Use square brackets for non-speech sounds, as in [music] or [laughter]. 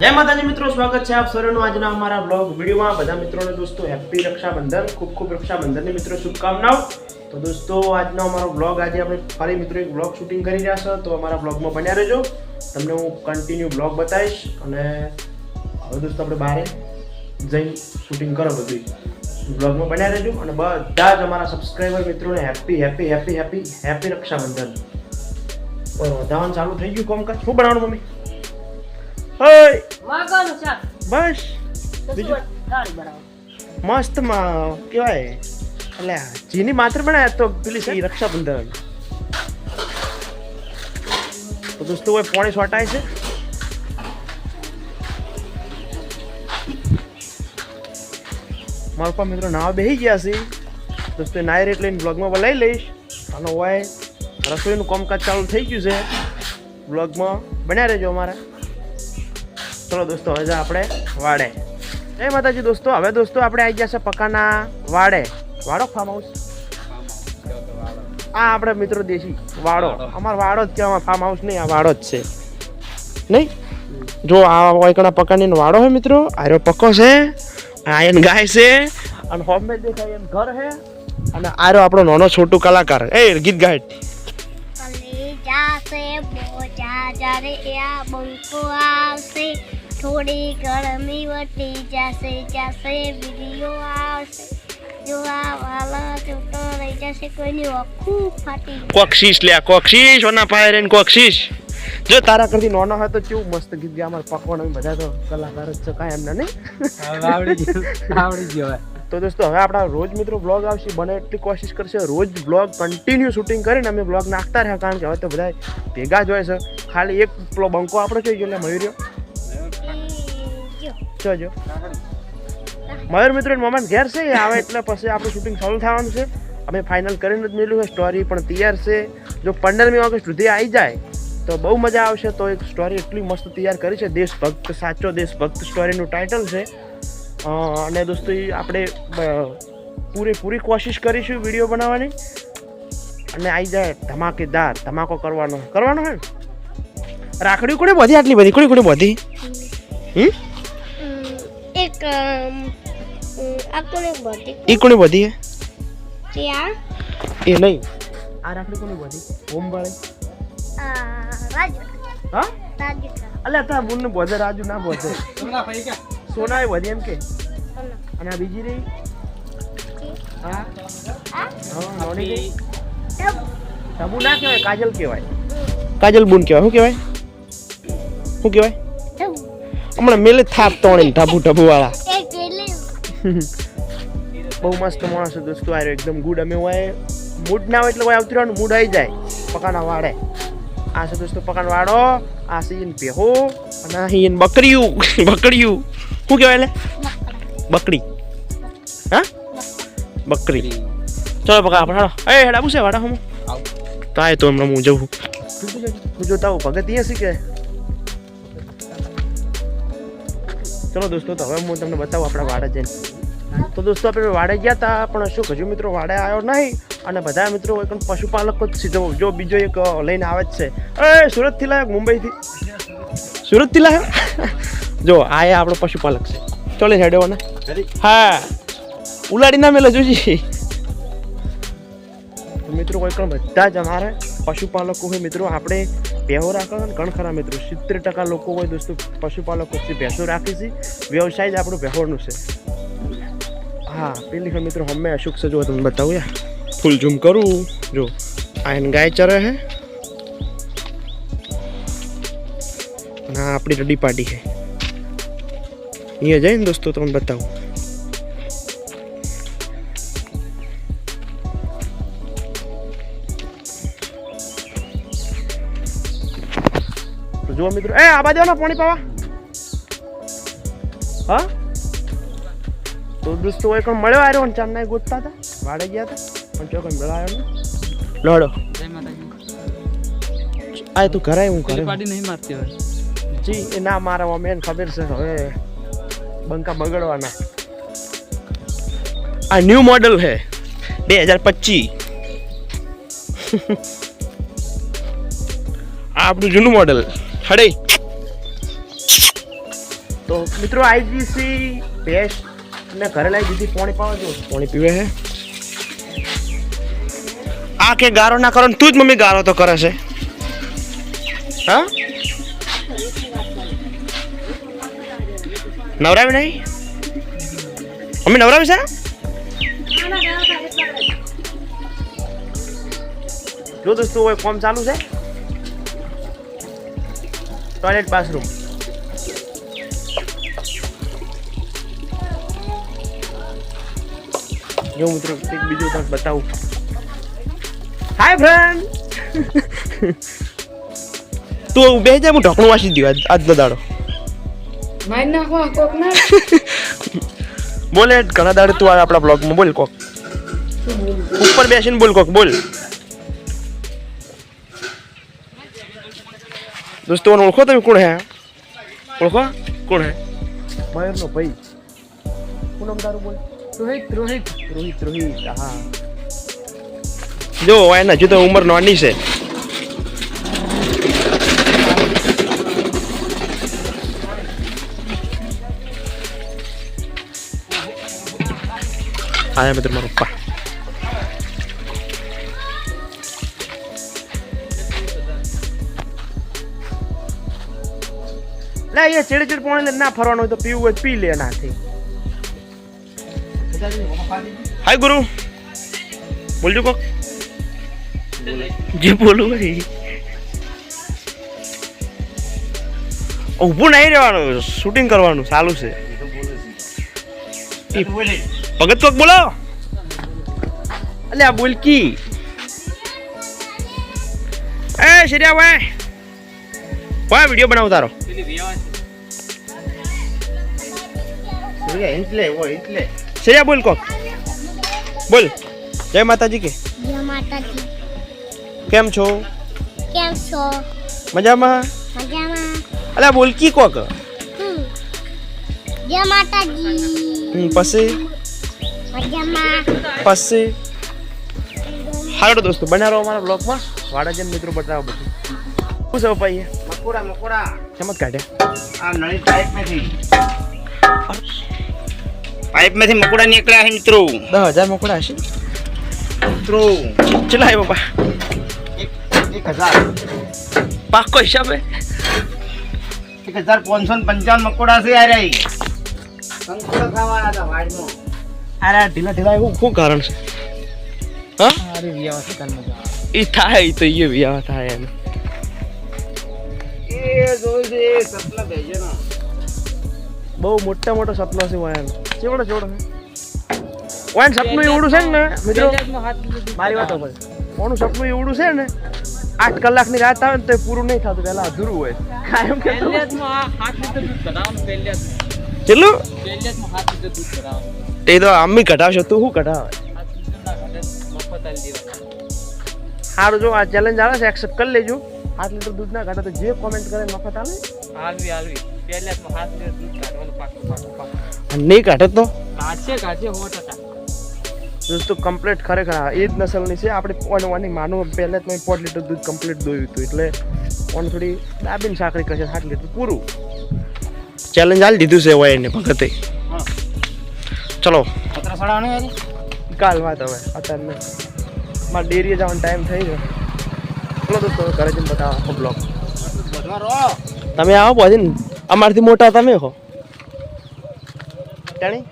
જય માતાજી મિત્રો, સ્વાગત છે આપ સૌનું આજના અમારા બ્લોગ વિડીયોમાં. બધા મિત્રોને દોસ્તો હેપી રક્ષાબંધન, ખૂબ ખૂબ રક્ષાબંધનની મિત્રો શુભકામનાઓ. તો દોસ્તો, આજનો અમારો બ્લોગ આજે આપણે ફરી મિત્રો એક બ્લોગ શૂટિંગ કરી રહ્યા છો, તો અમારા બ્લોગમાં બન્યા રહેજો. તમને હું કન્ટિન્યુ બ્લોગ બતાવીશ અને હવે દોસ્તો, આપણે બહાર જઈ શૂટિંગ કરો બધું બ્લોગમાં બન્યા રહેજો અને બધા જ અમારા સબસ્ક્રાઈબર મિત્રોને happy happy happy happy happy Rakshabandhan. વધારવાનું ચાલુ થઈ ગયું કોમકાજ? શું બનાવવાનું, મમ્મી? હોય. માગવાનું શાક બસ. મસ્તમાં કેવાય. એટલે જીની માત્ર બનાવે તો પેલી છે? રક્ષાબંધન. તો દોસ્તો કોઈ પોણી સોટાય છે. મારા પપ્પા મિત્રો નાવા બેસી ગયા છે. દોસ્તો નાયર એટલે બ્લોગમાં બોલાવી લઈશ. અને હોય રસોઈનું કામકાજ ચાલુ થઈ ગયું છે. બ્લોગમાં બન્યા રહેજો અમારા. ચલો દોસ્તો હવે આપણે વાડે. જય માતાજી દોસ્તો હવે દોસ્તો આપણે આવી ગયા છે પકાના વાડે. વાડો ફાર્મ હાઉસ આ આપણે મિત્રો દેશી વાડો. અમારો વાડો જ કહેવામાં ફાર્મ હાઉસ નહીં આ વાડો જ છે. નહીં? જો આ વાયકણા પકાની વાડો છે મિત્રો આર્યો પક્કો છે આયન ગાય છે અને હોમમેડ દેખાય એમ ઘર છે અને આર્યો આપણો નાનો છોટું કલાકાર. એ ગીત ગાય. જાશે બોજા જ્યારે આ બંકો આવશે. થોડી ગરમી વટી જશે જશે વીડિયો આવશે. જો વાલા જોતો રહી જશે કોઈની આખું ફાટી લે કોક્ષીશ ઓના ફાયર એન્ડ કોક્ષીશ જો તારા કરતી નોનો હોય તો કેવું મસ્ત ગીત ગયા અમારે પકવાનો અમે બધા તો કલાકાર જ છે કાંઈ એમના નહીં. આવડી ગયો આવડી ગયો હવે. તો દોસ્તો હવે આપણા રોજ મિત્રો બ્લોગ આવશે બને એટલી કોશિશ કરશે રોજ બ્લોગ કન્ટિન્યુ શૂટિંગ કરીને અમે બ્લોગ નાખતા રહ્યા કારણ કે હવે તો બધા ભેગા જ હોય છે. ખાલી એક પેલો બંકો આપણે જોઈ ગયો એટલે મયુર્યો. ઈ જો જોજો. મયુર મિત્રો મોમેન્ટ ઘેર છે આવે એટલે પછી આપણું શૂટિંગ ચાલુ થવાનું છે. અમે ફાઇનલ કરીને જ મેળવ્યું છે સ્ટોરી પણ તૈયાર છે. જો પંદરમી ઓગસ્ટ સુધી આવી જાય તો બહુ મજા આવશે. તો એક સ્ટોરી એટલી મસ્ત તૈયાર કરી છે. દેશભક્ત સાચો દેશભક્ત સ્ટોરીનું ટાઇટલ છે. અને દોસ્તો આપણે પૂરેપૂરી કોશિશ કરીશું વીડિયો બનાવવાની. અને આવી જાય ધમાકેદાર ધમાકો કરવાનો. કરવાનો હે રાખડી કોને બધી આટલી બધી? કોની કોની બધી? હમ? એક અમ, ઉમ, આ કોને બધી એ કોની બધી હે એ નહીં. આ રાખડી કોની બધી હોમ વાળી રાજુ હા? રાજુ અલ્યા તાર બુન બોધે રાજુ ના બોધે. સોના ભાઈ સોના એ બધી એમ કે? અને આ બીજી રહી? હા? હા નોની રહી? ટબ ના કહેવાય કાજલ કહેવાય. કાજલ બુન કહેવાય. શું કહેવાય? શું કહેવાય? હમણાં મેલે થાપ તોણી ઢબુ ઢબુ વાળા બહુ મસ્ત માણસ છે દોસ્તો આવ્યો એકદમ ગુડ અમે હોય મૂડ ના હોય એટલે કોઈ આવતી રહેવાનું મૂડ આવી જાય. પકાના વાડે આ છે દોસ્તો પકાન વાળો આ સીન પેહો અને અહીં બકરીયું બકરીયું શું કહેવાય લે? બકરી. હા? બકરી. ચલો પકા આપણે હાલો. એ હેડા પૂછે વાડા હું તો આય તો હમણાં હું જવું હું જોતા હું ભગત અહીંયા શીખે ચલો દોસ્તો તો હવે હું તમને બતાવું આપણા વાડા જઈને. તો દોસ્તો આપણે વાડે ગયા હતા પણ શું હજુ મિત્રો વાડે આવ્યો નહીં. અને બધા મિત્રો એક પશુપાલક જ સીધો જો બીજો એક લઈને આવે જ છે. એ સુરતથી લાવ્યો મુંબઈથી? સુરતથી લાવ્યો જો આ એ આપણો પશુપાલક છે. ચોલે હેડો ને હા. ઉલાડી ના મેલે જોજી મિત્રો કોઈ પણ બધા જ અમારે પશુપાલકો હોય મિત્રો આપણે ભેહો રાખો અને ઘણ ખરા મિત્રો. સિત્તેર ટકા લોકો હોય દોસ્તો પશુપાલકો છે ભેંસો રાખી છે. વ્યવસાય જ આપણું ભેહોરનું છે. હા, પેલી ખર મિત્રો હમે અશુક છે જો તમને બતાવું યાર. ફૂલ ઝૂમ કરું. જો આયન ગાય ચરે હે. ના આપણી રડી પાટી છે. અહીંયા જઈને દોસ્તો તમને બતાવું. જુઓ મિત્રો. એ આ બાજુ પાણી પાવા. હા? તો દોસ્તો એક મળ્યો આવ્યો ને ચાંદના ગોતતા હતા. વાડે ગયા હતા. પણ ચોકન મળ્યો ને લડો આ તું ઘરે હું ઘરે પાડી નહીં મારતી હોય. જી એ ના મારા મેન ખબર છે. હવે બંકા બગડવાના. આ ન્યૂ મોડલ છે બે હજાર પચીસ. આ આપણું જૂનું મોડલ હડે. તો મિત્રો આઈજીસી ભેંસ ને ઘરે લઈ દીધી પાણી પાવા જો પાણી પીવે હે. આ કે ગારો ના કરો તું જ મમ્મી ગારો તો કરે છે. હા? નવરાવી નહીં? મમ્મી નવરાવી છે? જો દોસ્તો હવે કોમ ચાલુ છે. ટોયલેટ બાથરૂમ જો મિત્રો એક બીજું તમને બતાવું. હાય ફ્રેન્ડ [laughs] તું બે જાય હું ઢોકણું વાસી દઉં આજ આજનો દાડો મારી નાખો કોક ના? [laughs] બોલે ઘણા દાડે તું આ આપણા બ્લોગમાં બોલ કોક. ઉપર બેસીને બોલ કોક બોલ. દોસ્તો ઓળખો તમે કોણ હે? ઓળખો? કોણ હે? મયુરનો ભાઈ. શું નામ તારું બોલ? રોહિત રોહિત. રોહિત રોહિત હા. જો એના હજુ તો ઉંમર નાની છે. આયા મિત્ર મારો પપ્પા. એ ચેડે ચેડ પોણે ના ફરવાનું હોય તો પીવું હોય પી લે નાથી હાય ગુરુ. બોલજો કોક. જે બોલું ભાઈ ઊભું નહીં રહેવાનું શૂટિંગ કરવાનું ચાલુ છે. ભગત કોક બોલો. અલે આ બોલકી. એ શરિયા ભાઈ. વાય વીડિયો બનાવો તારો. શરિયા બોલ કોક. બોલ. જય માતાજી કે. જય માતાજી. કેમ છો? કેમ છો? મજામાં? મજામાં. બોલ બોલકી કોક. હમ. જય માતાજી. હમ, પછી? મજામાં. પછી? હાલો દોસ્તો બના રહો અમારા બ્લોગમાં વાડાજન મિત્રો બતાવો બધું. શું છે ભાઈ મકોડા મકોડા. ચમત કાઢે આ નળી ટાઈપમાંથી પાઇપમાંથી મકોડા નીકળ્યા છે મિત્રો. દસ હજાર મકોડા હશે? મિત્રો. કેટલા આવ્યો બાપા એક હજાર. પાકો હિસાબે. એક હજાર પાંચસો ને પંચાવન મકોડા છે યાર કંકોડા ખાવાના હતા વાડમાં અરે ઢીલા ઢીલા એવું શું કારણ છે? હા? અરે વિયા છે. તને એ થાય તો એ વિયા થાય એમ. બહુ મોટા મોટો સપના છે વાયન ચેવડો ચેવડો વાયન સપનું એવડું છે ને મિત્રો? મારી વાત ઉપર કોનું સપનું એવડું છે ને આઠ કલાકની રાત આવે ને તો પૂરું નહીં થતું પહેલા અધૂરું હોય. કાયમ કે કેટલું? તે તો આમ કઢાવશો તું શું કઢાવે? સારું જો આ ચેલેન્જ આવે છે એક્સેપ્ટ કરી લેજો. આઠ લીટર દૂધ ના કાઢે તો જે કોમેન્ટ કરે મફત આવે હાલવી હાલવી. નહીં કાઢે તો? કાઢશે કાઢશે સો ટકા દોસ્તો કમ્પ્લીટ ખરેખર આ એ જ નસલની છે આપણે ઓન વાની માનું પહેલે જ પાંચ લીટર દૂધ કમ્પ્લીટ દોયું હતું એટલે ઓન થોડી દાબીને સાકરી કરશે સાત લીટર પૂરું. ચેલેન્જ હાલ દીધું છે હોય એને ભગતે. હા. ચલો. કાલ વાત હવે અત્યારે મારે ડેરીએ જવાનો ટાઈમ થઈ ગયો. ચલો દોસ્તો ઘરે જઈને બતાવો બ્લોગ તમે આવો પછી અમારથી મોટા તમે હો. જાણી